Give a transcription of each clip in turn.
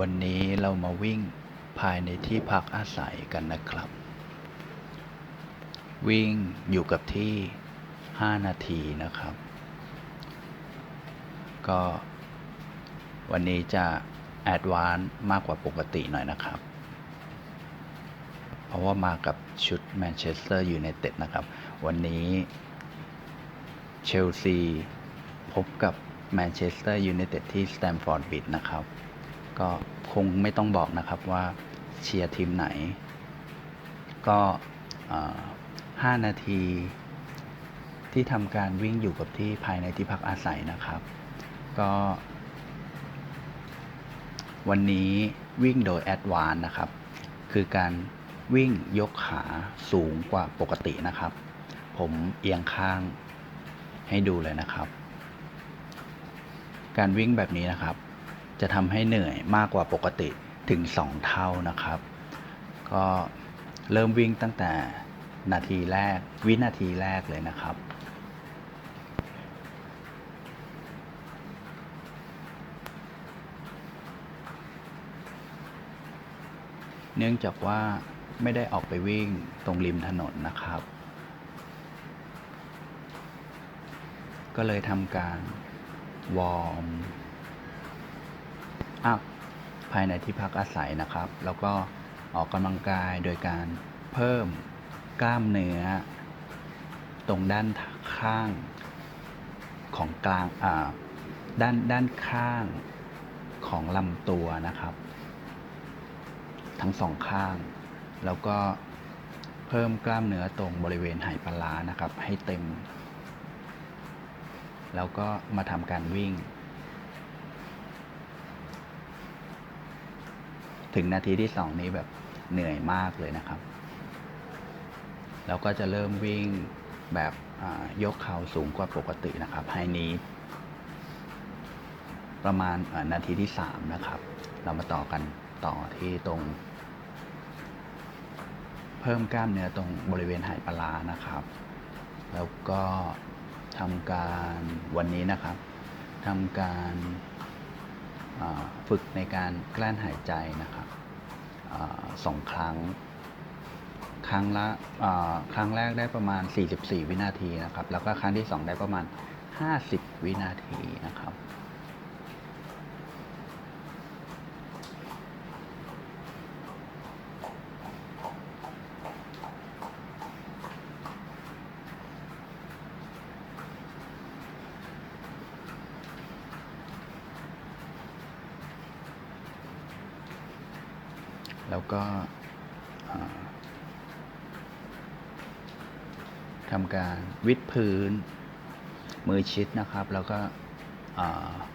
วันนี้เรามาวิ่งภายในที่พักอาศัยกันนะครับ วิ่งอยู่กับที่ 5 นาทีนะครับ ก็วันนี้จะแอดวานซ์มากกว่าปกติหน่อยนะครับ เพราะว่ามากับชุดแมนเชสเตอร์ยูไนเต็ดนะครับ วันนี้เชลซีพบกับแมนเชสเตอร์ยูไนเต็ดที่สแตมฟอร์ดบิดนะครับ ก็คงไม่ต้องบอกนะครับว่าเชียร์ทีมไหน ก็เอ่อ5นาทีที่ทำการวิ่งอยู่กับที่ภายในที่พักอาศัยนะครับ ก็ วันนี้วิ่งโดยแอดวานนะครับ คือการวิ่งยกขาสูงกว่าปกตินะครับ ผมเอียงข้างให้ดูเลยนะครับ การวิ่งแบบนี้นะครับ จะทำให้เหนื่อยมากกว่าปกติถึง 2 เท่านะครับ ก็เริ่มวิ่งตั้งแต่นาทีแรก วินาทีแรกเลยนะครับเนื่องจากว่าไม่ได้ออกไปวิ่งตรงริมถนนนะครับ ก็เลยทำการวอร์ม อัพภายในที่พักอาศัยนะครับ แล้วก็ออกกำลังกายโดยการเพิ่มกล้ามเนื้อ ตรงด้านข้างของกลางด้านด้านข้างของลำตัวนะครับ ทั้งสองข้าง แล้วก็เพิ่มกล้ามเนื้อตรงบริเวณไหปลาร้านะครับ ให้เต็ม แล้วก็มาทำการวิ่ง ถึงนาทีที่สองนี้แบบเหนื่อยมากเลยนะครับ แล้วก็จะเริ่มวิ่งแบบยกเข่าสูงกว่าปกตินะครับไฮนี้ประมาณนาทีที่สามนะครับ เรามาต่อกันต่อที่ตรง เพิ่มกล้ามเนื้อตรงบริเวณไหปลาร้านะครับ แล้วก็ทำการวันนี้นะครับทำการ ฝึกในการกลั้นหายใจนะครับอสองครั้ง ครั้งละครั้งแรกได้ประมาณ 44 วินาทีนะครับ แล้วก็ครั้งที่ 2 ได้ประมาณ 50 วินาทีนะครับ แล้วก็ทำการวิดพื้น มือชิดนะครับ แล้วก็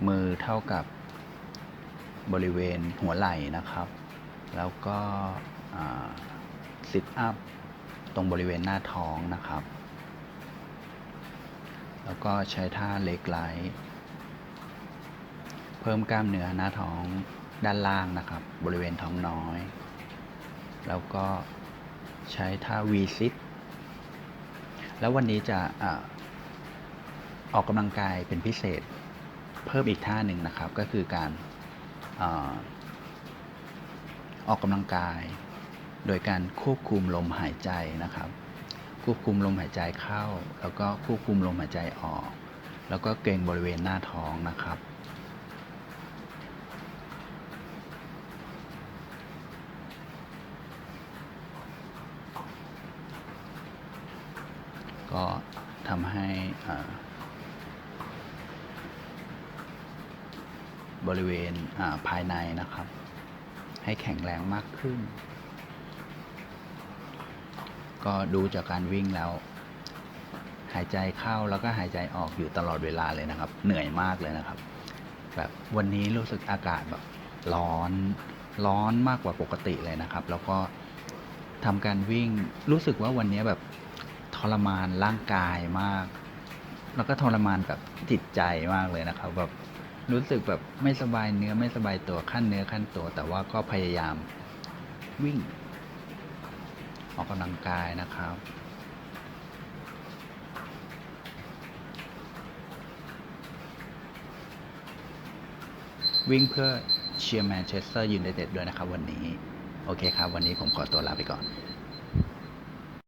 มือเท่ากับบริเวณหัวไหล่นะครับ แล้วก็ซิทอัพตรงบริเวณหน้าท้องนะครับ แล้วก็ใช้ท่าเล็กไลท์เพิ่มกล้ามเนื้อหน้าท้อง ด้านล่างนะครับ บริเวณท้องน้อย แล้วก็ใช้ท่า V sit แล้ววันนี้จะอออกกำลังกายเป็นพิเศษเพิ่มอีกท่าหนึ่งนะครับ ก็คือการอออกกำลังกาย โดยการควบคุมลมหายใจนะครับ ควบคุมลมหายใจเข้า แล้วก็ควบคุมลมหายใจออก แล้วก็เกรงบริเวณหน้าท้องนะครับ ก็ ทำให้บริเวณาภายในนะครับ ให้แข็งแรงมากขึ้น ก็ดูจากการวิ่งแล้ว หายใจเข้าแล้วก็หายใจออกอยู่ตลอดเวลาเลยนะครับ เหนื่อยมากเลยนะครับ แบบวันนี้รู้สึกอากาศแบบร้อนร้อนมากกว่าปกติเลยนะครับ แล้วก็ทำการวิ่งรู้สึกว่าวันนี้แบบ ทรมานร่างกายมาก แล้วก็ทรมานแบบจิตใจมากเลยนะครับแบบรู้สึกแบบไม่สบายเนื้อไม่สบายตัวขั้นเนื้อขั้นตัว แต่ว่าก็พยายามวิ่ง ออกกำลังกายนะครับ วิ่งเพื่อเชียร์แมนเชสเตอร์ยูไนเต็ดด้วยนะครับวันนี้ โอเคครับ วันนี้ผมขอตัวลาไปก่อน